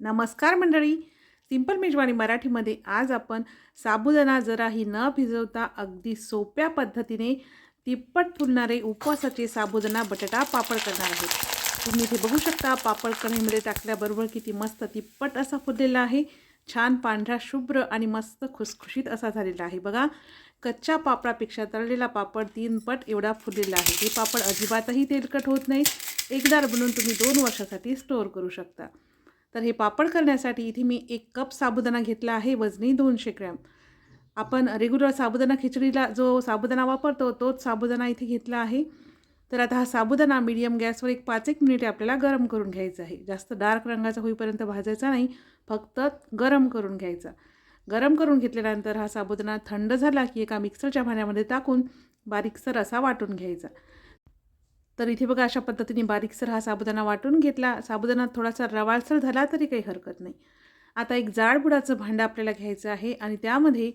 नमस्कार मंडळी. सिंपल मेजवानी मराठीमध्ये आज आपण साबुदाणा जराही न भिजवता अगदी सोप्या पद्धतीने तिप्पट फुलणारे उपवासाचे साबुदाणा बटाटा पापड करणार आहोत. तुम्ही इथे बघू शकता पापड कणीमध्ये टाकल्याबरोबर किती मस्त तिप्पट असा फुललेला आहे. छान पांढरा शुभ्र आणि मस्त खुसखुशीत असा झालेला आहे. बघा कच्च्या पापडापेक्षा तळलेला पापड तीन पट एवढा फुललेला आहे. हे पापड अजिबातही तेलकट होत नाही एकदार बनवून तुम्ही दोन वर्षासाठी स्टोअर करू शकता. तर हे पापड करण्यासाठी इथे मी एक कप साबुदाणा घेतला आहे वजनी दोनशे ग्रॅम. आपण रेग्युलर साबुदाणा खिचडीला जो साबुदाणा वापरतो तोच साबुदाणा इथे घेतला आहे. तर आता हा साबुदाणा मीडियम गॅसवर एक पाच एक मिनिटे आपल्याला गरम करून घ्यायचा आहे. जास्त डार्क रंगाचा होईपर्यंत भाजायचा नाही फक्त गरम करून घ्यायचा. गरम करून घेतल्यानंतर हा साबुदाणा थंड झाला की एका मिक्सरच्या भाण्यामध्ये टाकून बारीकसर असा वाटून घ्यायचा. तर इथे बघा अशा पद्धतीने बारीकसर हा साबुदाणा वाटून घेतला. साबुदाणा थोडासा रवाळसर झाला तरी काही हरकत नाही. आता एक जाडबुडाचं भांडं आपल्याला घ्यायचं आहे आणि त्यामध्ये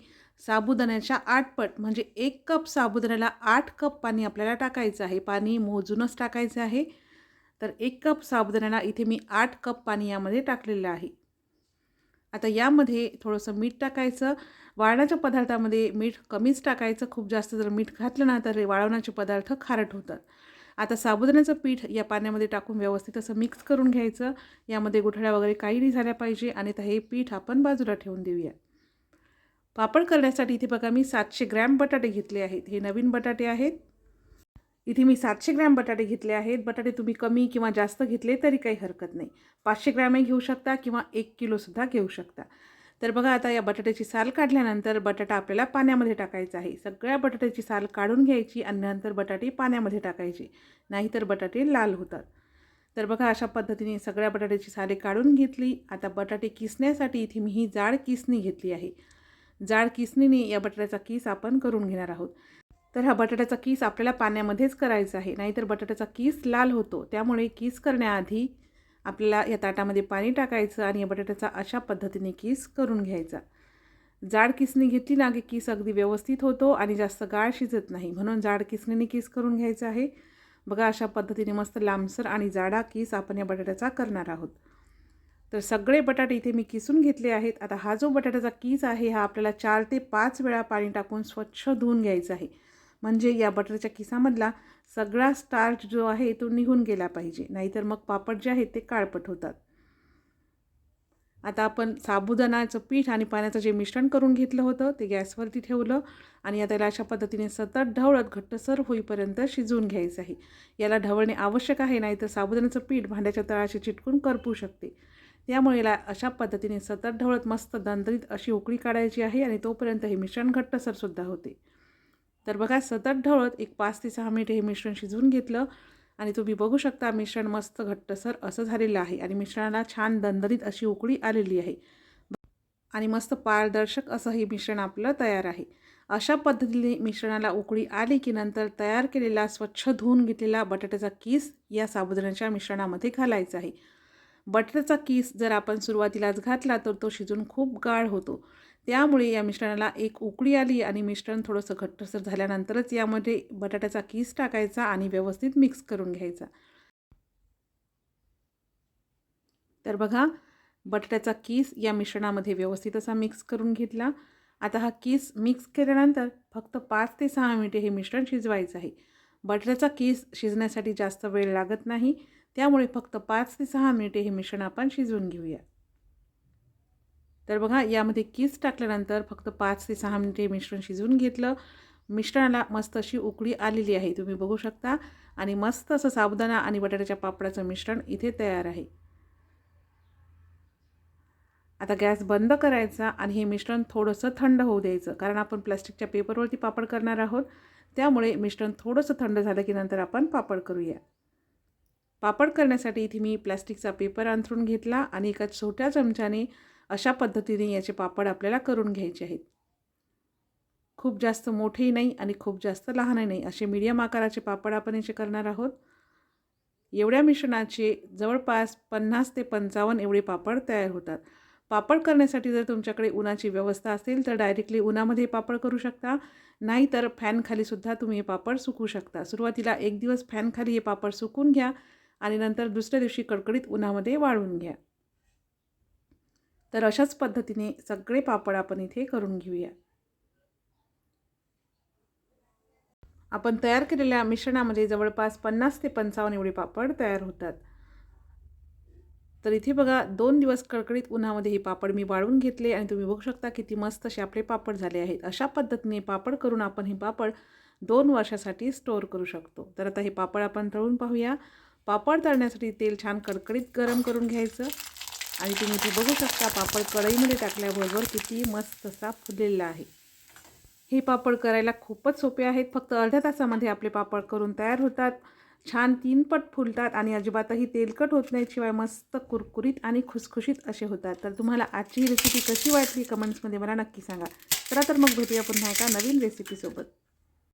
साबुदाण्याच्या आठ पट म्हणजे एक कप साबुदाण्याला आठ कप पाणी आपल्याला टाकायचं आहे. पाणी मोजूनच टाकायचं आहे. तर एक कप साबुदाण्याला इथे मी आठ कप पाणी यामध्ये टाकलेलं आहे. आता यामध्ये थोडंसं मीठ टाकायचं. वाळण्याच्या पदार्थामध्ये मीठ कमीच टाकायचं. खूप जास्त जर मीठ घातलं ना तर वाळवण्याचे पदार्थ खारट होतात. आता साबुदाण्याचं पीठ या पाण्यामध्ये टाकून व्यवस्थित असं मिक्स करून घ्यायचं. यामध्ये गुठळ्या वगैरे काही नाही झाल्या पाहिजे. आणि आता हे पीठ आपण बाजूला ठेवून देऊया. पापड करण्यासाठी इथे बघा मी सातशे ग्रॅम बटाटे घेतले आहेत. हे नवीन बटाटे आहेत. इथे मी सातशे ग्रॅम बटाटे घेतले आहेत. बटाटे तुम्ही कमी किंवा जास्त घेतले तरी काही हरकत नाही. पाचशे ग्रॅमही घेऊ शकता किंवा एक किलोसुद्धा घेऊ शकता. तर बघा आता या बटाट्याची साल काढल्यानंतर बटाटा आपल्याला पाण्यामध्ये टाकायचा आहे. सगळ्या बटाट्याची साल काढून घ्यायची आणि नंतर बटाटे पाण्यामध्ये टाकायची. नाहीतर बटाटे लाल होतात. तर बघा अशा पद्धतीने सगळ्या बटाट्याची साले काढून घेतली. आता बटाटे किसण्यासाठी इथे मी ही जाड किसणी घेतली आहे. जाड किसणीने या बटाट्याचा किस आपण करून घेणार आहोत. तर हा बटाट्याचा किस आपल्याला पाण्यामध्येच करायचा आहे. नाहीतर बटाट्याचा किस लाल होतो. त्यामुळे किस करण्याआधी आपल्याला या ताटामध्ये पाणी टाकायचं आणि या बटाट्याचा अशा पद्धतीने किस करून घ्यायचा. जाड किसणी घेतली ना की किस अगदी व्यवस्थित होतो आणि जास्त गाळ शिजत नाही. म्हणून जाड किसणीने किस करून घ्यायचं आहे? बघा अशा पद्धतीने मस्त लांबसर आणि जाडा किस आपण या बटाट्याचा करणार आहोत. तर सगळे बटाटे इथे मी किसून घेतले आहेत. आता हा जो बटाट्याचा किस आहे हा आपल्याला चार ते पाच वेळा पाणी टाकून स्वच्छ धुवून घ्यायचा आहे. म्हणजे या बटाट्याच्या किसामधला सगळा स्टार्च जो आहे तो निघून गेला पाहिजे. नाहीतर मग पापड जे आहेत ते काळपट होतात. आता आपण साबुदाणाचं पीठ आणि पाण्याचं जे मिश्रण करून घेतलं होतं ते गॅसवरती ठेवलं आणि आता याला अशा पद्धतीने सतत ढवळत घट्टसर होईपर्यंत शिजवून घ्यायचं आहे. याला ढवळणे आवश्यक आहे नाही तर साबुदाण्याचं पीठ भांड्याच्या तळाशी चिटकून करपू शकते. त्यामुळे याला अशा पद्धतीने सतत ढवळत मस्त दंदरीत अशी उकळी काढायची आहे आणि तोपर्यंत हे मिश्रण घट्टसरसुद्धा होते. तर बघा सतत ढवळत एक पाच ते सहा मिनिट हे मिश्रण शिजवून घेतलं आणि तुम्ही बघू शकता मिश्रण मस्त घट्टसर असं झालेलं आहे आणि मिश्रणाला छान दणदणीत अशी उकळी आलेली आहे. आणि मस्त पारदर्शक असं हे मिश्रण आपलं तयार आहे. अशा पद्धतीने मिश्रणाला उकळी आली की नंतर तयार केलेला स्वच्छ धुवून घेतलेला बटाट्याचा किस या साबुदाण्याच्या मिश्रणामध्ये घालायचा आहे. बटाट्याचा किस जर आपण सुरुवातीलाच घातला तर तो शिजून खूप गाळ होतो. त्यामुळे या मिश्रणाला एक उकळी आली आणि मिश्रण थोडंसं घट्टसर झाल्यानंतरच यामध्ये बटाट्याचा कीस टाकायचा आणि व्यवस्थित मिक्स करून घ्यायचा. तर बघा बटाट्याचा कीस या मिश्रणामध्ये व्यवस्थित असा मिक्स करून घेतला. आता हा कीस मिक्स केल्यानंतर फक्त पाच ते सहा मिनिटे हे मिश्रण शिजवायचं आहे. बटाट्याचा कीस शिजण्यासाठी जास्त वेळ लागत नाही. त्यामुळे फक्त पाच ते सहा मिनिटे हे मिश्रण आपण शिजवून घेऊया. तर बघा यामध्ये कीस टाकल्यानंतर फक्त पाच ते सहा मिनिटे मिश्रण शिजवून घेतलं. मिश्रणाला मस्त अशी उकळी आलेली आहे तुम्ही बघू शकता. आणि मस्त असं साबुदाणा आणि बटाट्याच्या पापडाचं मिश्रण इथे तयार आहे. आता गॅस बंद करायचा आणि हे मिश्रण थोडंसं थंड होऊ द्यायचं कारण आपण प्लास्टिकच्या पेपरवरती पापड करणार आहोत. त्यामुळे मिश्रण थोडंसं थंड झालं की नंतर आपण पापड करूया. पापड करण्यासाठी इथे मी प्लास्टिकचा पेपर अंथरून घेतला आणि एका छोट्या चमच्याने अशा पद्धतीने याचे पापड आपल्याला करून घ्यायचे आहेत. खूप जास्त मोठेही नाही आणि खूप जास्त लहानही नाही असे मीडियम आकाराचे पापड आपण याचे करणार आहोत. एवढ्या मिश्रणाचे जवळपास पन्नास ते पंचावन्न एवढे पापड तयार होतात. पापड करण्यासाठी जर तुमच्याकडे उन्हाची व्यवस्था असेल तर डायरेक्टली उन्हामध्ये पापड करू शकता. नाहीतर फॅनखालीसुद्धा तुम्ही हे पापड सुकू शकता. सुरुवातीला एक दिवस फॅनखाली हे पापड सुकून घ्या आणि नंतर दुसऱ्या दिवशी कडकडीत उन्हामध्ये वाळवून घ्या. तर अशाच पद्धतीने सगळे पापड आपण इथे करून घेऊया. आपण तयार केलेल्या मिश्रणामध्ये जवळपास पन्नास ते पंचावन्न एवढे पापड तयार होतात. तर इथे बघा दोन दिवस कडकडीत उन्हामध्ये हे पापड मी वाळून घेतले आणि तुम्ही बघू शकता किती मस्त असे आपले पापड झाले आहेत. अशा पद्धतीने पापड करून आपण हे पापड दोन वर्षासाठी स्टोअर करू शकतो. तर आता हे पापड आपण तळून पाहूया. पापड तळण्यासाठी तेल छान कडकडीत गरम करून घ्यायचं. आणि तुम्ही ते बघू शकता पापड कढईमध्ये टाकल्याबरोबर किती मस्त असा फुललेला आहे. हे पापड करायला खूपच सोपे आहेत. फक्त अर्ध्या तासामध्ये आपले पापड करून तयार होतात. छान तीनपट फुलतात आणि अजिबातही तेलकट होत नाही शिवाय मस्त कुरकुरीत आणि खुसखुशीत असे होतात. तर तुम्हाला आजची ही रेसिपी कशी वाटली कमेंट्समध्ये मला नक्की सांगा. चला तर मग भेटूया पुन्हा एका नवीन रेसिपीसोबत